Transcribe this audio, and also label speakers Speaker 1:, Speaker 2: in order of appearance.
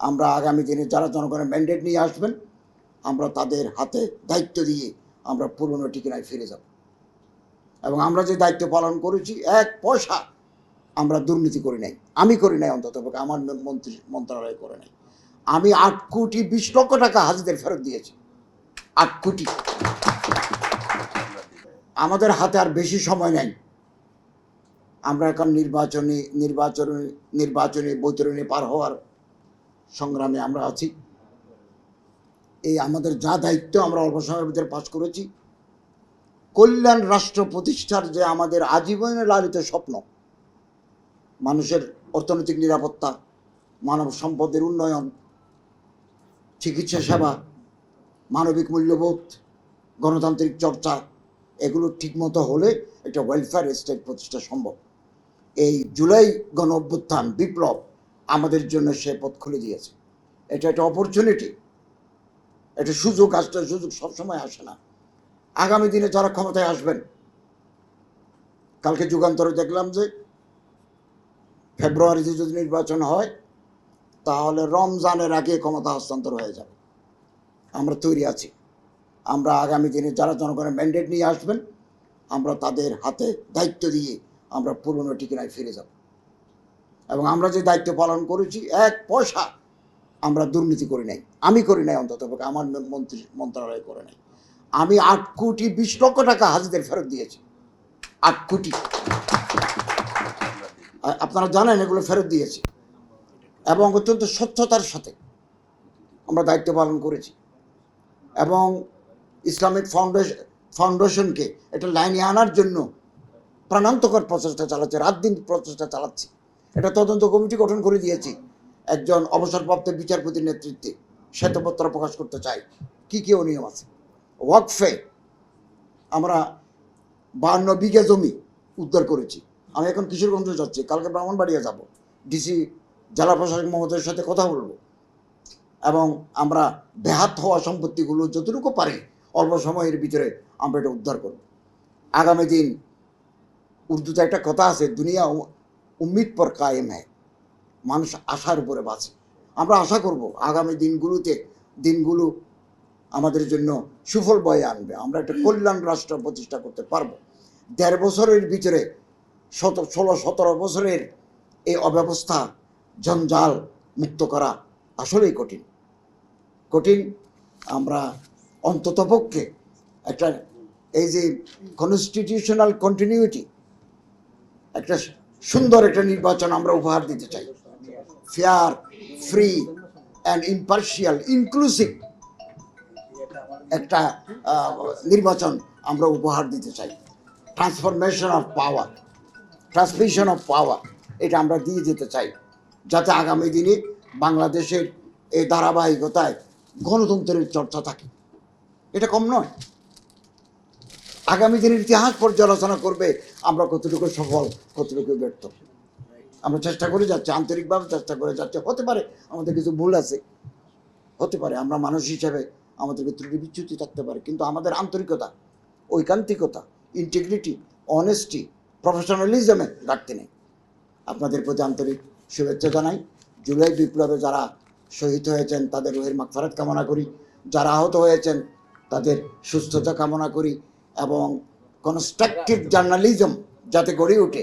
Speaker 1: আমরা আগামী দিনে যারা জনগণের ম্যান্ডেট নিয়ে আসবেন, আমরা তাদের হাতে দায়িত্ব দিয়ে আমরা পুরনো ঠিকানায় ফিরে যাব। এবং আমরা যে দায়িত্ব পালন করেছি, এক পয়সা আমরা দুর্নীতি করি নাই। আমি করি নাই অন্তত আমার মন্ত্রী মন্ত্রণালয় করে নাই। আমি আট কোটি বিশ লক্ষ টাকা হাজিদের ফেরত দিয়েছি। আট কোটি। আমাদের হাতে আর বেশি সময় নেই। আমরা এখন নির্বাচনী নির্বাচনী নির্বাচনী বৈতরণী পার হওয়ার সংগ্রামে আমরা আছি। এই আমাদের যা দায়িত্ব আমরা অল্প সময়ের ভিতরে পাশ করেছি। কল্যাণ রাষ্ট্র প্রতিষ্ঠার যে আমাদের আজীবনে লালিত স্বপ্ন, মানুষের অর্থনৈতিক নিরাপত্তা, মানব সম্পদের উন্নয়ন, চিকিৎসা সেবা, মানবিক মূল্যবোধ, গণতান্ত্রিক চর্চা, এগুলো ঠিকমতো হলে একটা ওয়েলফেয়ার স্টেট প্রতিষ্ঠা সম্ভব। এই জুলাই গণ অভ্যুত্থান বিপ্লব আমাদের জন্য সে পথ খুলে দিয়েছে। এটা একটা অপরচুনিটি একটা সুযোগ আসতে সুযোগ সবসময় আসে না। আগামী দিনে যারা ক্ষমতায় আসবেন, কালকে যুগান্তরে দেখলাম যে ফেব্রুয়ারিতে যদি নির্বাচন হয়, তাহলে রমজানের আগে ক্ষমতা হস্তান্তর হয়ে যাবে। আমরা তৈরি আছি। আমরা আগামী দিনে যারা জনগণের ম্যান্ডেট নিয়ে আসবেন, আমরা তাদের হাতে দায়িত্ব দিয়ে আমরা পুরনো ঠিকানায় ফিরে যাব। এবং আমরা যে দায়িত্ব পালন করেছি, এক পয়সা আমরা দুর্নীতি করি নাই। আমি করি নাই অন্তত আমার মন্ত্রী, মন্ত্রণালয় করে নাই। আমি আট কোটি বিশ লক্ষ টাকা হাজিদের ফেরত দিয়েছি। আট কোটি। আপনারা জানেন এগুলো ফেরত দিয়েছি। এবং অত্যন্ত স্বচ্ছতার সাথে আমরা দায়িত্ব পালন করেছি। এবং ইসলামিক ফাউন্ডেশন ফাউন্ডেশনকে এটা লাইনে আনার জন্য প্রাণান্তকর প্রচেষ্টা চালাচ্ছে, রাত দিন প্রচেষ্টা চালাচ্ছি। এটা তদন্ত কমিটি গঠন করে দিয়েছি। একজন অবসরপ্রাপ্ত বিচারপতির নেতৃত্বে শ্বেতপত্র প্রকাশ করতে চাই কী কী অনিয়ম আছে? ওয়াকফে আমরা বান্ন বিঘা জমি উদ্ধার করেছি। আমি এখন কিশোরগঞ্জ যাচ্ছি। কালকে ব্রাহ্মণবাড়িয়া যাব। ডিসি জেলা প্রশাসক মহোদয়ের সাথে কথা বলব। এবং আমরা বেহাত হওয়া সম্পত্তিগুলো যতটুকু পারি অল্প সময়ের ভিতরে আমরা এটা উদ্ধার করব। আগামী দিন উর্দুতে একটা কথা আছে, দুনিয়া উম্মিদ পর কায়েম হ্যায় মানুষ আশার উপরে বাঁচে। আমরা আশা করব আগামী দিনগুলোতে দিনগুলো আমাদের জন্য সুফল বয়ে আনবে। আমরা একটা কল্যাণ রাষ্ট্র প্রতিষ্ঠা করতে পারব। দেড় বছরের ভিতরে শত, ষোলো, সতেরো বছরের এই অব্যবস্থা জঞ্জাল মুক্ত করা আসলেই কঠিন। কঠিন আমরা অন্ততপক্ষে একটা এই যে কনস্টিটিউশনাল কন্টিনিউটি একটা সুন্দর একটা নির্বাচন আমরা উপহার দিতে চাই। Fair free and impartial inclusive একটা নির্বাচন আমরা উপহার দিতে চাই। Transformation of power transmission of power এটা আমরা দিয়ে যেতে চাই। যাতে আগামী দিনে বাংলাদেশের এই ধারাবাহিকতায় গণতন্ত্রের চর্চা থাকে। এটা কম নয়। আগামী দিনের ইতিহাস পর্যালোচনা করবে, আমরা কতটুকু সফল, কতটুকু ব্যর্থ। আমরা চেষ্টা করে যাচ্ছি, আন্তরিকভাবে চেষ্টা করে যাচ্ছি। হতে পারে আমাদের কিছু ভুল আছে, হতে পারে আমরা মানুষ হিসেবে আমাদেরকে ত্রুটি বিচ্যুতি থাকতে পারে, কিন্তু আমাদের আন্তরিকতা, ঐকান্তিকতা ইন্টিগ্রিটি অনেস্টি প্রফেশনালিজমে ঘাটতি নেই। আপনাদের প্রতি আন্তরিক শুভেচ্ছা জানাই। জুলাই বিপ্লবে যারা শহীদ হয়েছেন, তাদের রোহের মাগফারাত কামনা করি। যারা আহত হয়েছেন, তাদের সুস্থতা কামনা করি। এবং কনস্ট্রাকটিভ জার্নালিজম যাতে গড়ে ওঠে।